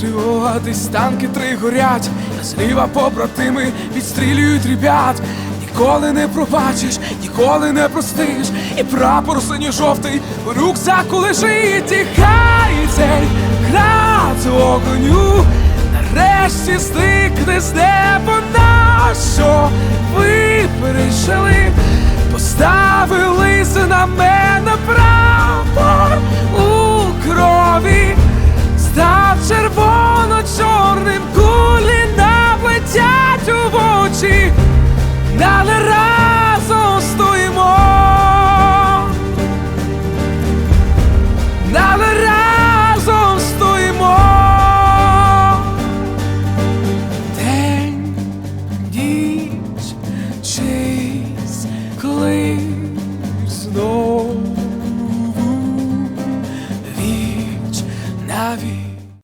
тривога, десь танки три горять, зліва побратими відстрілюють ребят. Ніколи не пробачиш, ніколи не простиш, і прапор синьо-жовтий у рюкзаку лежить, і хай цей град огоню нарешті стикне з неба. На що ви перейшли, але разом стоїмо, але разом стоїмо. День, ніч, чийсь клик знову віч на.